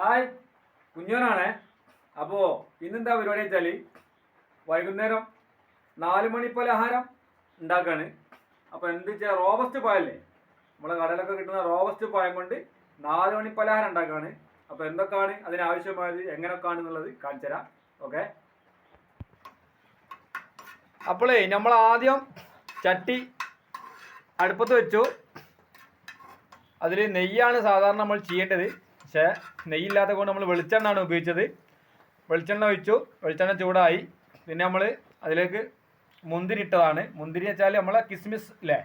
Hi കുഞ്ഞോനാണേ. അപ്പോൾ ഇന്നെന്താ പരിപാടി വെച്ചാൽ വൈകുന്നേരം നാല് മണി പലഹാരം ഉണ്ടാക്കാണ്. അപ്പോൾ എന്ത് വെച്ചാൽ റോബസ്റ്റ് പായല്ലേ? നമ്മളെ കടയിലൊക്കെ കിട്ടുന്ന റോബസ്റ്റ് പായം കൊണ്ട് നാല് മണി പലഹാരം ഉണ്ടാക്കാണ്. അപ്പോൾ എന്തൊക്കെയാണ് അതിനാവശ്യമായത് എങ്ങനെയൊക്കെയാണ് എന്നുള്ളത് കാണിച്ചു തരാം. ഓക്കെ? അപ്പോളേ നമ്മൾ ആദ്യം ചട്ടി അടുപ്പത്ത് വെച്ചു. അതിൽ നെയ്യാണ് സാധാരണ നമ്മൾ ചെയ്യേണ്ടത്. പക്ഷേ നെയ്യില്ലാത്ത കൊണ്ട് നമ്മൾ വെളിച്ചെണ്ണയാണ് ഉപയോഗിച്ചത്. വെളിച്ചെണ്ണ ഒഴിച്ചു. വെളിച്ചെണ്ണ ചൂടായി. പിന്നെ നമ്മൾ അതിലേക്ക് മുന്തിരി ഇട്ടതാണ്. മുന്തിരി വെച്ചാൽ നമ്മളെ കിസ്മിസ് ഇല്ലേ?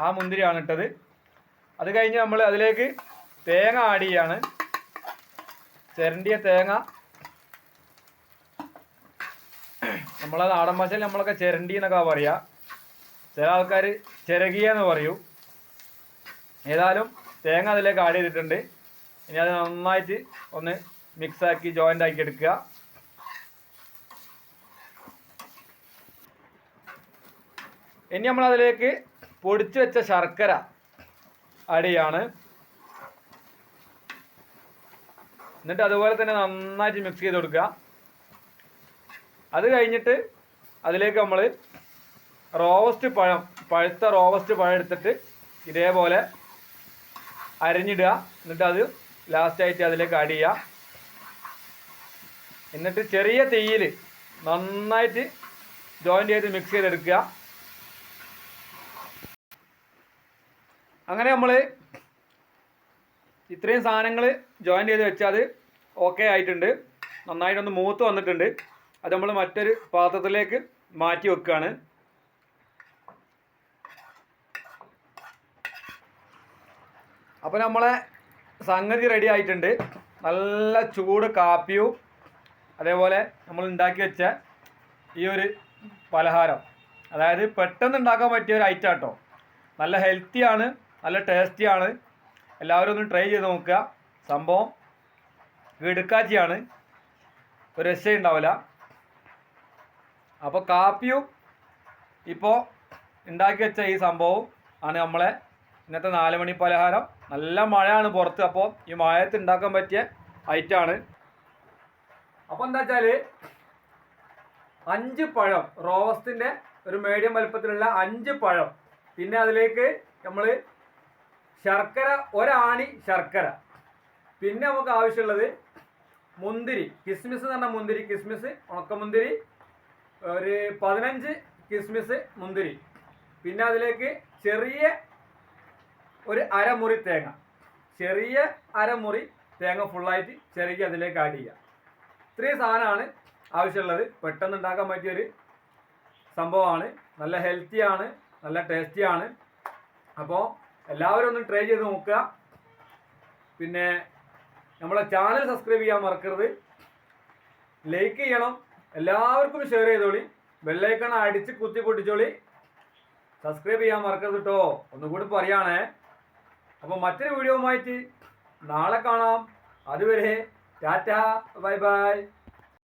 ആ മുന്തിരിയാണ് ഇട്ടത്. അത് കഴിഞ്ഞ് നമ്മൾ അതിലേക്ക് തേങ്ങ ആഡ് ചെയ്യാണ്. ചിരണ്ടിയ തേങ്ങ. നമ്മളെ നാടൻ ഭാഷയിൽ നമ്മളൊക്കെ ചിരണ്ടി എന്നൊക്കെ പറയുക ചില ആൾക്കാർ ചിരകിയ എന്ന് പറയും. ഏതായാലും തേങ്ങ അതിലേക്ക് ആഡ് ചെയ്തിട്ടുണ്ട്. ഇനി അത് നന്നായിട്ട് ഒന്ന് മിക്സ് ആക്കി ജോയിന്റ് ആക്കി എടുക്കുക. ഇനി നമ്മൾ അതിലേക്ക് പൊടിച്ചു വെച്ച ശർക്കര ആഡ് ചെയ്യാണ്. എന്നിട്ട് അതുപോലെ തന്നെ നന്നായിട്ട് മിക്സ് ചെയ്ത് കൊടുക്കുക. അത് കഴിഞ്ഞിട്ട് അതിലേക്ക് നമ്മൾ റോവസ്റ്റ് പഴം പഴുത്ത റോവസ്റ്റ് പഴം എടുത്തിട്ട് ഇതേപോലെ അരിഞ്ഞിടുക. എന്നിട്ട് അത് ലാസ്റ്റായിട്ട് അതിലേക്ക് ആഡ് ചെയ്യുക എന്നിട്ട് ചെറിയ തീയിൽ നന്നായിട്ട് ജോയിന്റ് ചെയ്ത് മിക്സ് ചെയ്തെടുക്കുക. അങ്ങനെ നമ്മൾ ഇത്രയും സാധനങ്ങൾ ജോയിൻ ചെയ്ത് വെച്ചാൽ ഓക്കെ ആയിട്ടുണ്ട്. നന്നായിട്ടൊന്ന് മൂത്ത് വന്നിട്ടുണ്ട്. അത് നമ്മൾ മറ്റൊരു പാത്രത്തിലേക്ക് മാറ്റി വെക്കുകയാണ് അപ്പോൾ നമ്മളെ സംഗതി റെഡി ആയിട്ടുണ്ട്. നല്ല ചൂട് കാപ്പിയും അതേപോലെ നമ്മൾ ഉണ്ടാക്കി വെച്ച ഈ ഒരു പലഹാരം. അതായത് പെട്ടെന്ന് ഉണ്ടാക്കാൻ പറ്റിയ ഒരു ഐറ്റം കേട്ടോ നല്ല ഹെൽത്തിയാണ് നല്ല ടേസ്റ്റിയാണ് എല്ലാവരും ഒന്ന് ട്രൈ ചെയ്ത് നോക്കുക. സംഭവം ഇടുക്കാച്ചിയാണ്. ഒരു രക്ഷയുണ്ടാവില്ല അപ്പോൾ കാപ്പിയും ഇപ്പോൾ ഉണ്ടാക്കി വെച്ച ഈ സംഭവം ആണ് നമ്മളെ ഇന്നത്തെ നാല് മണി പലഹാരം. നല്ല മഴയാണ് പുറത്ത്. അപ്പോൾ ഈ മഴയത്ത് ഉണ്ടാക്കാൻ പറ്റിയ ഐറ്റമാണ് അപ്പോൾ എന്താ വെച്ചാൽ അഞ്ച് പഴം റോവസ്റ്റിന്റെ ഒരു മീഡിയം വലുപ്പത്തിലുള്ള അഞ്ച് പഴം. പിന്നെ അതിലേക്ക് നമ്മൾ ശർക്കര ഒരാണി ശർക്കര. പിന്നെ നമുക്ക് ആവശ്യമുള്ളത് മുന്തിരി. കിസ്മിസ് എന്ന് പറഞ്ഞ മുന്തിരി കിസ്മിസ് ഉണക്കമുന്തിരി ഒരു പതിനഞ്ച് കിസ്മിസ് മുന്തിരി. പിന്നെ അതിലേക്ക് ചെറിയ ഒരു അരമുറി തേങ്ങ. ചെറിയ അരമുറി തേങ്ങ ഫുള്ളായിട്ട് ചെറിയ അതിലേക്ക് ആഡ് ചെയ്യുക ഇത്രയും സാധനമാണ് ആവശ്യമുള്ളത്. പെട്ടെന്ന് ഉണ്ടാക്കാൻ പറ്റിയൊരു സംഭവമാണ്. നല്ല ഹെൽത്തിയാണ് നല്ല ടേസ്റ്റിയാണ് അപ്പോൾ എല്ലാവരും ഒന്ന് ട്രൈ ചെയ്ത് നോക്കുക. പിന്നെ നമ്മളെ ചാനൽ സബ്സ്ക്രൈബ് ചെയ്യാൻ മറക്കരുത്. ലൈക്ക് ചെയ്യണം. എല്ലാവർക്കും ഷെയർ ചെയ്തോളി. ബെല്ലൈക്കൺ അടിച്ച് കുത്തി പൊട്ടിച്ചോളി. സബ്സ്ക്രൈബ് ചെയ്യാൻ മറക്കരുത് കേട്ടോ ഒന്നുകൂടി പറയുകയാണേ അപ്പോൾ മറ്റൊരു വീഡിയോവുമായിട്ട് നാളെ കാണാം. അതുവരെ ടാറ്റ ബൈ ബൈ.